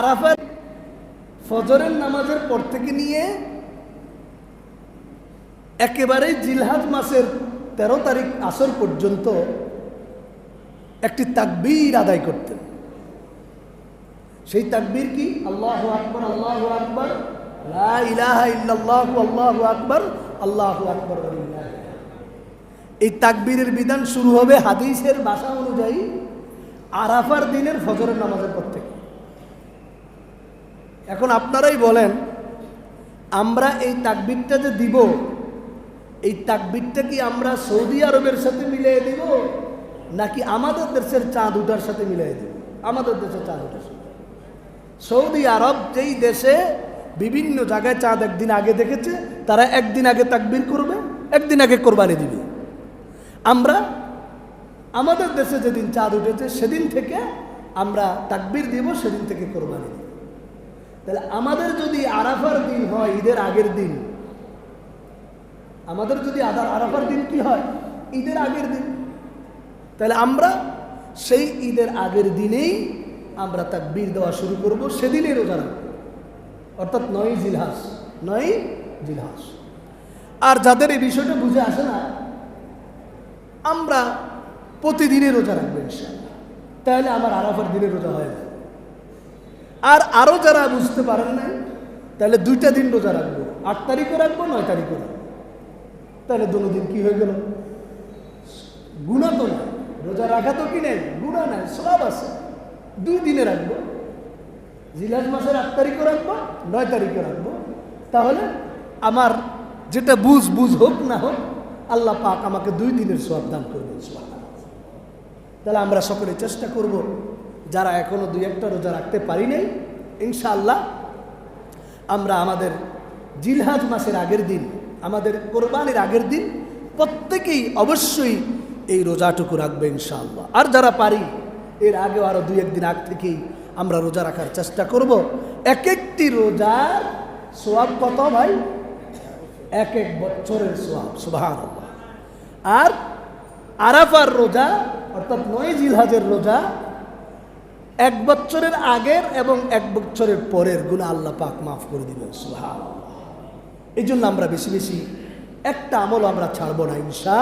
আরাফার ফজরের নামাজের পর থেকে নিয়ে একেবারে জিলহাজ মাসের তেরো তারিখ আসর পর্যন্ত একটি তাকবীর আদায় করতেন। সেই তাকবীর কি? আল্লাহ আকবর আল্লাহ আকবর ইলাহা ইল্লাল্লাহু আল্লাহু আকবর আল্লাহু আকবর। এই তাকবীরের বিধান শুরু হবে হাদিসের ভাষা অনুযায়ী আরাফার দিনের ফজরের নামাজের পর থেকে। এখন আপনারাই বলেন, আমরা এই তাকবিরটা যে দিব, এই তাকবিরটা কি আমরা সৌদি আরবের সাথে মিলিয়ে দিব, নাকি আমাদের দেশের চাঁদ উঠার সাথে মিলিয়ে দিব? আমাদের দেশের চাঁদ উঠার সাথে। সৌদি আরব যেই দেশে বিভিন্ন জায়গায় চাঁদ একদিন আগে দেখেছে, তারা একদিন আগে তাকবির করবে, একদিন আগে কোরবানি দিবে। আমরা আমাদের দেশে যেদিন চাঁদ উঠেছে, সেদিন থেকে আমরা তাকবির দিব, সেদিন থেকে কোরবানি দিব। তাহলে আমাদের যদি আরাফার দিন হয় ঈদের আগের দিন, আমাদের যদি আদার আরাফার দিন কি হয়? ঈদের আগের দিন। তাহলে আমরা সেই ঈদের আগের দিনেই আমরা তাকবীর দেওয়া শুরু করব সেদিনই রোজা রাখব। অর্থাৎ নয় জিলহাস নয় জিলহাস আর যাদের এই বিষয়টা বুঝে আসে না, আমরা প্রতিদিনই রোজা রাখব ইনশাআল্লাহ। তাহলে আমার আরাফার দিনে রোজা হয়ে যাবে আর আরও যারা বুঝতে পারেন না তাহলে দুইটা দিন রোজা রাখব। আট তারিখও রাখব, নয় তারিখও রাখব। তাহলে দুটো দিন কি হয়ে গেল? গুণা তো না রোজা রাখা তো কি নেই? গুণা নাই, সব আছে। দুই দিনে রাখব। জিলাস মাসের আট তারিখও রাখব, নয় তারিখও রাখব। তাহলে আমার যেটা বুঝ বুঝ হোক, না হোক, আল্লাহ পাক আমাকে দুই দিনের সব দান করবেন তাহলে আমরা সকলে চেষ্টা করব যারা এখনও দুই একটা রোজা রাখতে পারি নাই, ইনশাআল্লাহ আমরা আমাদের জিলহাজ মাসের আগের দিন, আমাদের কোরবানির আগের দিন প্রত্যেকেই অবশ্যই এই রোজাটুকু রাখবে ইনশাআল্লাহ। আর যারা পারি, এর আগেও আরও দুই একদিন আগ থেকেই আমরা রোজা রাখার চেষ্টা করব। এক একটি রোজার সোয়াব কত ভাই? এক এক বছরের সোয়াব সুবাহ আর আরাফার রোজা, অর্থাৎ নয় জিলহাজের রোজা এক বছরের আগের এবং এক বছরের পরের গুণা আল্লাহ পাক মাফ করে দিবেন সুহান এই জন্য আমরা বেশি বেশি একটা আমল আমরা ছাড়বো না ইনশা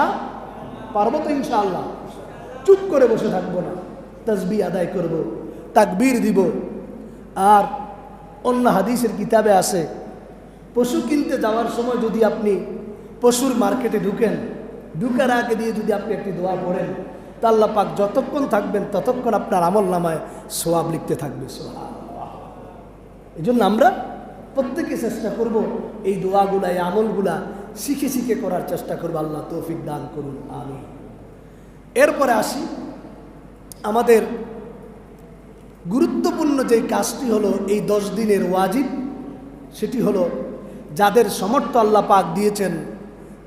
পারব তো ইনশা আল্লাহ চুপ করে বসে থাকব না। তসবি আদায় করব, তাকবীর দিব। আর অন্য হাদিসের কিতাবে আছে, পশু কিনতে যাওয়ার সময় যদি আপনি পশুর মার্কেটে ঢুকেন, ঢুকার আগে দিয়ে যদি আপনি একটি দোয়া পড়েন তা আল্লাহ পাক যতক্ষণ থাকবেন ততক্ষণ আপনার আমল নামায় সোয়াব লিখতে থাকবে সোহাব এই জন্য আমরা প্রত্যেকে চেষ্টা করব এই দোয়াগুলা, এই আমলগুলা শিখে শিখে করার চেষ্টা করব। আল্লাহ তৌফিক দান করুন আমি এরপরে আসি, আমাদের গুরুত্বপূর্ণ যে কাজটি হলো এই দশ দিনের ওয়াজিব, সেটি হলো যাদের সমর্থ আল্লাহ পাক দিয়েছেন,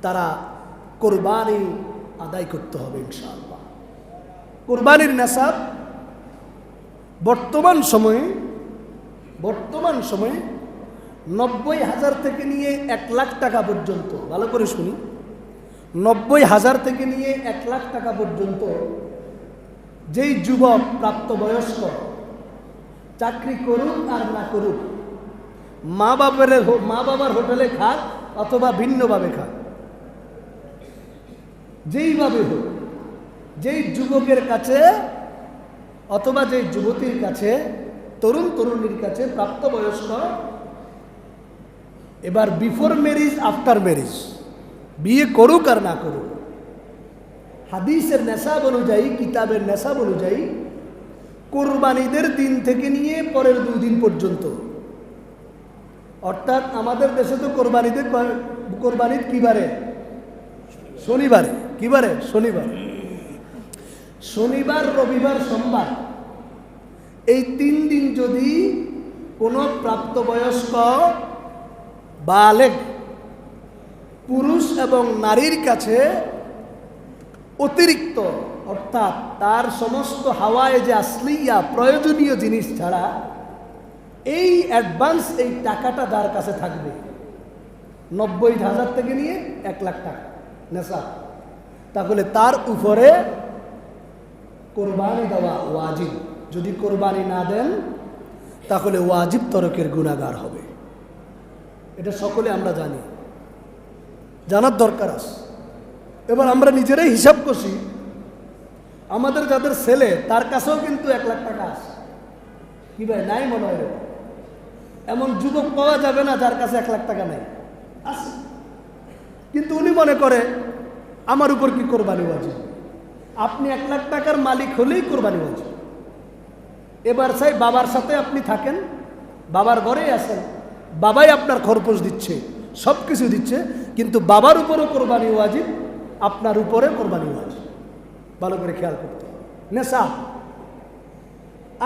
তারা কোরবানি আদায় করতে হবে, ইনশাআল্লাহ। কোরবানির নেশাব বর্তমান সময়ে বর্তমান সময়ে নব্বই হাজার থেকে নিয়ে এক লাখ টাকা পর্যন্ত, ভালো করে শুনি, নব্বই হাজার থেকে নিয়ে এক লাখ টাকা পর্যন্ত যেই যুবক প্রাপ্তবয়স্ক চাকরি করুক আর না করুক, মা বাবার মা বাবার হোটেলে খাক অথবা ভিন্নভাবে খাক, যেইভাবে হোক যেই যুবকের কাছে অথবা যেই যুবতীর কাছে, তরুণ তরুণীর কাছে প্রাপ্তবয়স্ক, এবার বিফোর ম্যারিজ আফটার ম্যারিজ বিয়ে করুক আর না করুক, হাদিসের নেশাব অনুযায়ী, কিতাবের নেশাব অনুযায়ী, কোরবানিদের দিন থেকে নিয়ে পরের দুই দিন পর্যন্ত। অর্থাৎ আমাদের দেশে তো কোরবানিদের কোরবানির কিবারে শনিবারে। কিবারে শনিবার। শনিবার, রবিবার, সোমবার। এই তিন দিন যদি কোনো প্রাপ্তবয়স্ক বালেক পুরুষ এবং নারীর কাছে অতিরিক্ত, অর্থাৎ তার সমস্ত হাওয়ায় যে আসলিয়া প্রয়োজনীয় জিনিস ছাড়া এই অ্যাডভান্স এই টাকাটা যার কাছে থাকবে? নব্বই হাজার থেকে নিয়ে এক লাখ টাকা নেশা। তাহলে তার উপরে কোরবানি দেওয়া ওয়াজিব। যদি কোরবানি না দেন, তাহলে ওয়াজিব তরকের গুণাগার হবে। এটা সকলে আমরা জানি। জানার দরকার আছে। এবার আমরা নিজেরাই হিসাব করছি আমাদের যাদের ছেলে, তার কাছেও কিন্তু এক লাখ টাকা আছে। কি ভাই, নাই মনে হয় এমন যুবক পাওয়া যাবে না যার কাছে এক লাখ টাকা নেই। আছে। কিন্তু উনি মনে করে, আমার উপর কি কোরবানি ওয়াজিব? আপনি এক লাখ টাকার মালিক হলেই কোরবানি ওয়াজিব এবার চাই বাবার সাথে আপনি থাকেন, বাবার ঘরেই আছেন, বাবাই আপনার খরপোশ দিচ্ছে সব কিছু দিচ্ছে, কিন্তু বাবার উপরও কোরবানি ওয়াজিব, আপনার উপরে কোরবানি ওয়াজিব। ভালো করে খেয়াল করতে নেশা।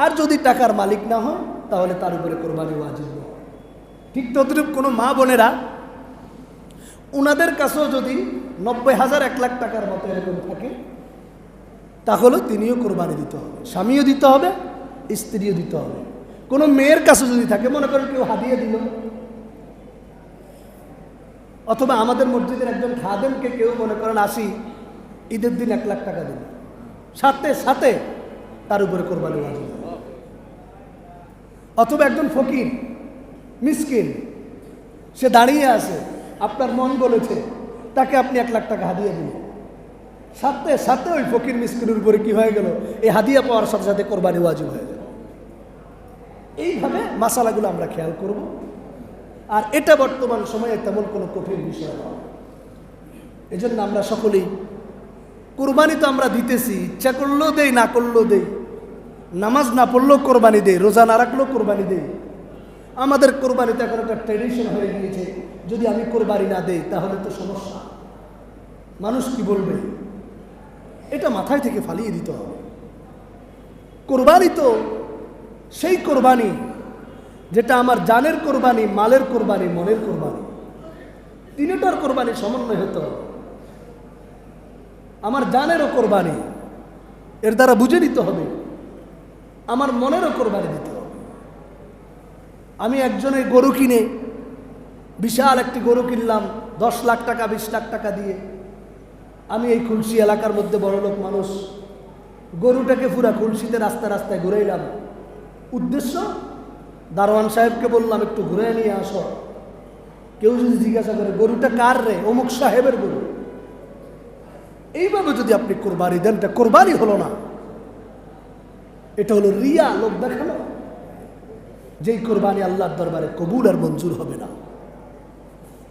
আর যদি টাকার মালিক না হন, তাহলে তার উপরে কোরবানি ওয়াজিব। ঠিক তদ্রুপ কোনো মা বোনেরা ওনাদের কাছেও যদি নব্বই হাজার, এক লাখ টাকার মতো এরকম থাকে তাহলে তিনিও কোরবানি দিতে হবে, স্বামীও দিতে হবে, স্ত্রীও দিতে হবে। কোনো মেয়ের কাছে যদি থাকে, মনে করেন কেউ হাদিয়ে দিল, অথবা আমাদের মসজিদের একজন খাদেমকে কেউ মনে করেন আসি, ঈদের দিন এক লাখ টাকা দিল, সাথে সাথে তার উপরে কোরবানি ওয়াজিব অথবা একজন ফকির, মিসকিন, সে দাঁড়িয়ে আছে, আপনার মন বলেছে, তাকে আপনি এক লাখ টাকা হাদিয়ে দিলেন। সাথে সাথে ওই ফকির মিসকিনের উপরে কি হয়ে গেল? এই হাদিয়া পাওয়ার সাথে সাথে কোরবানি ওয়াজিব হয়ে গেল। এইভাবে মাসালাগুলো আমরা খেয়াল করব। আর এটা বর্তমান সময়ে তেমন কোনো কঠিন বিষয় নয়। এজন্য আমরা সকলেই, কোরবানি তো আমরা দিতেছি, ইচ্ছা করলেও দেই, না করলেও দেই। নামাজ না পড়লেও কোরবানি দেই, রোজা না রাখলেও কোরবানি দেই। আমাদের কোরবানিতে এখন একটা ট্রেডিশন হয়ে গিয়েছে, যদি আমি কোরবানি না দেই, তাহলে তো সমস্যা। মানুষ কি বলবে? এটা মাথায় থেকে ফালিয়ে দিতে হবে। কোরবানি তো সেই কোরবানি যেটা আমার জানের কোরবানি, মালের কোরবানি, মনের কোরবানি। তিনটার কোরবানি সমন্বয় হতে আমার জানেরও কোরবানি, এর দ্বারা বুঝে নিতে হবে। আমার মনেরও কোরবানি দিতে হবে। আমি একজনের গরু কিনে, বিশাল একটি গরু কিনলাম, দশ লাখ টাকা, বিশ লাখ টাকা দিয়ে। আমি এই খুলশি এলাকার মধ্যে বড় লোক মানুষ। গরুটাকে পুরা খুলশিতে রাস্তা রাস্তায় ঘুরে এলাম উদ্দেশ্য, দারোয়ান সাহেবকে বললাম, একটু ঘুরে নিয়ে আসো। কেউ যদি জিজ্ঞাসা করে, গরুটা কার রে? অমুক সাহেবের গরু। এইভাবে যদি আপনি কোরবানি দেন, এটা কোরবানি হলো না। এটা হলো রিয়া, লোক দেখানো যেই কোরবানি আল্লাহর দরবারে কবুল আর মঞ্জুর হবে না।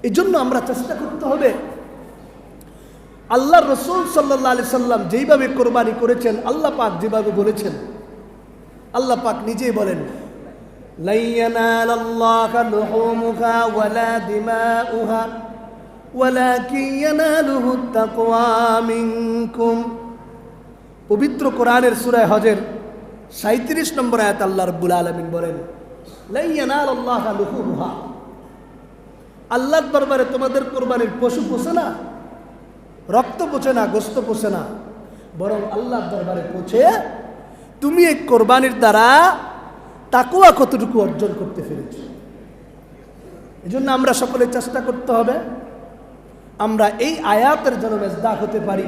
এই জন্য আমরা চেষ্টা করতে হবে আল্লাহ রসুল সাল্লাহ আলি সাল্লাম যেইভাবে কোরবানি করেছেন, আল্লাহ পাক যেভাবে বলেছেন, আল্লাহ পাক নিজেই বলেন পবিত্র কোরআনের সুরায় হজের সাঁত্রিশ নম্বর আয়াত আল্লাহ রব্বুল আলমিন বলেন আল্লাহ দরবারে তোমাদের কোরবানির পশু পোষে না? রক্ত পোষে না, গোস্ত পোষে না। বরং আল্লাহর দরবারে পৌঁছে তুমি এই কোরবানির দ্বারা তাকুয়া কতটুকু অর্জন করতে পেরেছ? জন্য আমরা সকলে চেষ্টা করতে হবে। আমরা এই আয়াতের যেন মেজদাক হতে পারি।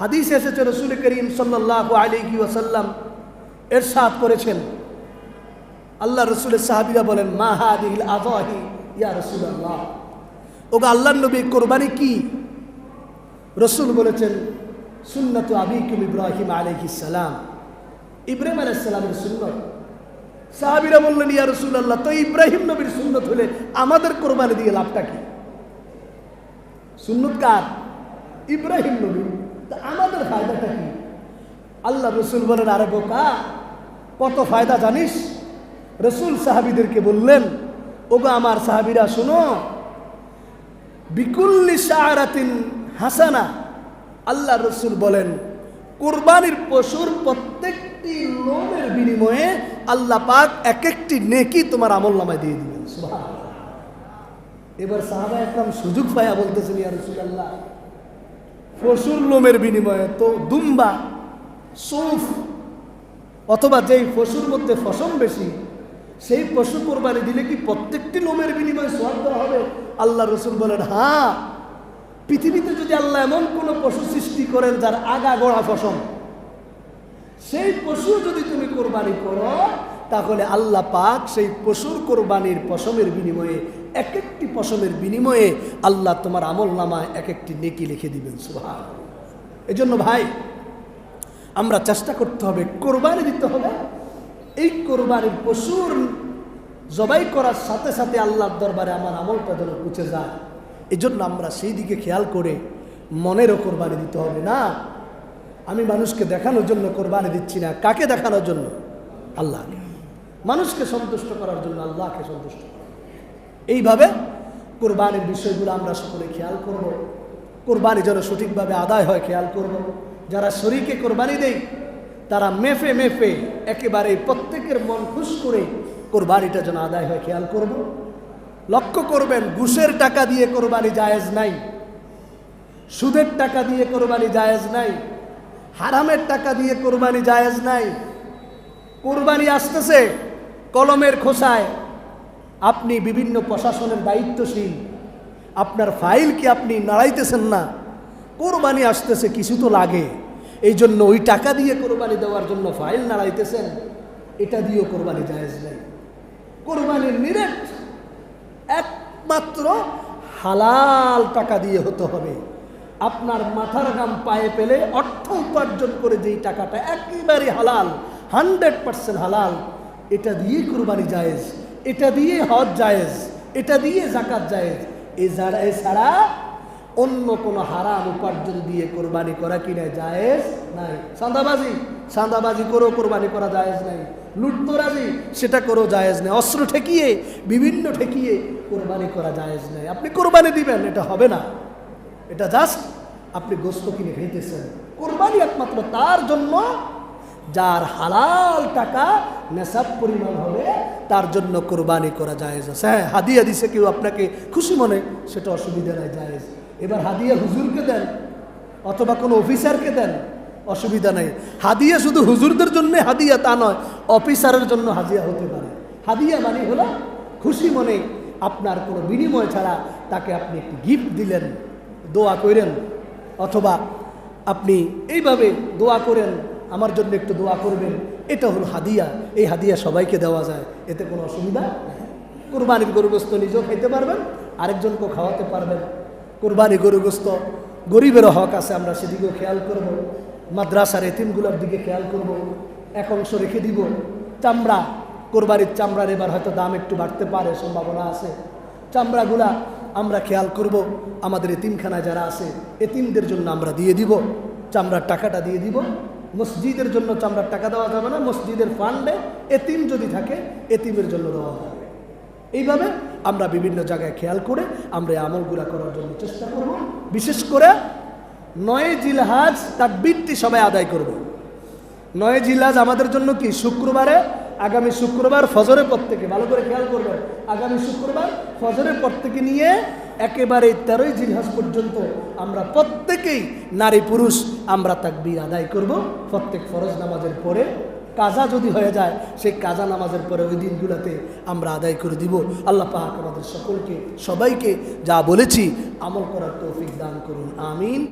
হাদিস এসেছে রসুল করিম সাল্লাহ আলিহি ওয়াসাল্লাম এরশাদ করেছেন। আল্লাহ রসুলের সাহাবিরা বলেন, মা হাদিল আজাহি ইয়া রসুল আল্লাহ ওগা আল্লাহ নবী, কোরবানি কি? রসুল বলেছেন, সুন্নত আবিকুম ইব্রাহিম আলহিস সালাম। ইব্রাহিম আলাইসালামের সুন্নত। সাহাবিরা বললেন, ইয়া রসুল আল্লাহ তো ইব্রাহিম নবীর সুন্নত হলে আমাদের কোরবানি দিয়ে লাভটা কি? সুন্নত কার? ইব্রাহিম নবী তা আমাদের ফায়দাটা কি? আল্লাহ রসুল বলেন, আরে বোকা, কত ফায়দা জানিস? রসুল সাহাবিদেরকে বললেন, ওগো আমার সাহাবিরা, শোনো, বিকুল্লি শাহরাতিন হাসানা, আল্লাহ রসুল বলেন, কোরবানির পশুর প্রত্যেকটি লোমের বিনিময়ে আল্লাহ পাক এক একটি নেকি তোমার আমল নামায় দিয়ে দিবেন। এবার সাহাবা একদম সুযোগ পায়া বলতেছেন, ইয়া রসুল আল্লাহ পশুর লোমের বিনিময়ে তো দুম্বা, সৌফ, অথবা যেই পশুর মধ্যে ফসল বেশি, সেই পশু কোরবানি দিলে কি প্রত্যেকটি লোমের বিনিময়ে সব দেওয়া হবে? আল্লাহ রসুল বলেন হ্যাঁ। পৃথিবীতে যদি আল্লাহ এমন কোনো পশু সৃষ্টি করেন যার আগা গোড়া ফসল সেই পশু যদি তুমি কোরবানি করো, তাহলে আল্লাহ পাক সেই পশুর কোরবানির পশমের বিনিময়ে এক একটি পশমের বিনিময়ে আল্লাহ তোমার আমল নামায় এক একটি নেকি লিখে দিবেন সুহান এই জন্য ভাই, আমরা চেষ্টা করতে হবে, কোরবানি দিতে হবে। এই কোরবানির পশুর জবাই করার সাথে সাথে আল্লাহর দরবারে আমার আমলটা যেন পুছে যায়। এই জন্য আমরা সেই দিকে খেয়াল করে মনেরও কোরবানি দিতে হবে না। আমি মানুষকে দেখানোর জন্য কোরবানি দিচ্ছি না। কাকে দেখানোর জন্য? আল্লাহকে। মানুষকে সন্তুষ্ট করার জন্য আল্লাহকে সন্তুষ্ট করা। এইভাবে কোরবানির বিষয়গুলো আমরা সকলে খেয়াল করব। কোরবানি যেন সঠিকভাবে আদায় হয় খেয়াল করব। যারা শরীকে কোরবানি দেয়, তারা মেফে মেফে একেবারে প্রত্যেকের মন খুশ করে কোরবানিটা যেন আদায় হয় খেয়াল করব। লক্ষ্য করবেন, ঘুষের টাকা দিয়ে কোরবানি জায়েজ নাই। সুদের টাকা দিয়ে কোরবানি জায়েজ নাই। হারামের টাকা দিয়ে কোরবানি জায়েজ নাই। কোরবানি আসতেছে কলমের খোসায়। আপনি বিভিন্ন প্রশাসনের দায়িত্বশীল। আপনার ফাইল কি আপনি নাড়াইতেছেন না? কোরবানি আসতেছে, কিছু তো লাগে। এই জন্য ওই টাকা দিয়ে কোরবানি দেওয়ার জন্য ফাইল নাড়াইতেছেন, এটা দিয়েও কোরবানি জায়েজ নাই। কোরবানির নিরেট একমাত্র হালাল টাকা দিয়ে হতে হবে। আপনার মাথার গাম পায়ে পেলে অর্থ উপার্জন করে যেই টাকাটা একেবারে হালাল, হান্ড্রেড পার্সেন্ট হালাল, এটা দিয়ে কোরবানি জায়েজ, এটা দিয়ে হজ জায়েজ, এটা দিয়ে জাকাত জায়েজ। এ যারা এছাড়া অন্য কোনো হারাম উপার্জন দিয়ে কোরবানি করা কিনা জায়েজ? নাই। সান্দাবাজি সান্দাবাজি করেও কোরবানি করা জায়েজ নাই। লুটতরাজি, সেটা করেও জায়েজ নেই। অস্ত্র ঠেকিয়ে, বিভিন্ন ঠেকিয়ে কোরবানি করা জায়েজ নেই। আপনি কোরবানি দিবেন, এটা হবে না। এটা জাস্ট আপনি গোস্ত কিনে খাইতেছেন কোরবানি একমাত্র তার জন্য, যার হালাল টাকা নেশাব পরিমাণ হবে, তার জন্য কোরবানি করা জায়েজ আছে। হ্যাঁ হাদিয়া দিছে কেউ আপনাকে খুশি মনে, সেটা অসুবিধা নাই, জায়েজ। এবার হাদিয়া হুজুরকে দেন, অথবা কোনো অফিসারকে দেন অসুবিধা নেই। হাদিয়া শুধু হুজুরদের জন্য হাদিয়া, তা নয়, অফিসারের জন্য হাদিয়া হতে পারে। হাদিয়া মানে হলো খুশি মনে আপনার কোনো বিনিময় ছাড়া তাকে আপনি একটি গিফট দিলেন, দোয়া করেন, অথবা আপনি এইভাবে দোয়া করেন, আমার জন্য একটু দোয়া করবেন। এটা হলো হাদিয়া। এই হাদিয়া সবাইকে দেওয়া যায়, এতে কোনো অসুবিধা। কোরবানির গরুগ্রস্ত নিজেও খেতে পারবেন, আরেকজনকেও খাওয়াতে পারবেন। কোরবানি গরুগ্রস্ত গরিবেরও হক আছে, আমরা সেদিকেও খেয়াল করব। মাদ্রাসার এতিমগুলোর দিকে খেয়াল করব। এক অংশ রেখে দিব। চামড়া, কোরবানির চামড়ার এবার হয়তো দাম একটু বাড়তে পারে, সম্ভাবনা আছে। চামড়াগুলা আমরা খেয়াল করব। আমাদের এতিমখানায় যারা আছে, এতিমদের জন্য আমরা দিয়ে দিব। চামড়ার টাকাটা দিয়ে দিব। মসজিদের জন্য চামড়ার টাকা দেওয়া যাবে না। মসজিদের ফান্ডে এতিম যদি থাকে, এতিমের জন্য দেওয়া যাবে। এইভাবে আমরা বিভিন্ন জায়গায় খেয়াল করে আমরা আমলগুলা করার জন্য চেষ্টা করব। বিশেষ করে নয় জিলহাজ তার বৃত্তি সবাই আদায় করব। নয় জিলহাজ আমাদের জন্য কি? শুক্রবারে, আগামী শুক্রবার ফজরের পর থেকে, ভালো করে খেয়াল করবেন আগামী শুক্রবার ফজরের পর থেকে নিয়ে একেবারে তেরোই জিলহাজ পর্যন্ত আমরা প্রত্যেকেই নারী পুরুষ আমরা তাকবীর আদায় করব। প্রত্যেক ফরজ নামাজের পরে কাজা যদি হয়ে যায়, সেই কাজা নামাজের পরে ওই দিনগুলোতে আমরা আদায় করে দিব। আল্লাহ পাক আমাদের সকলকে, সবাইকে যা বলেছি আমল করার তৌফিক দান করুন। আমিন।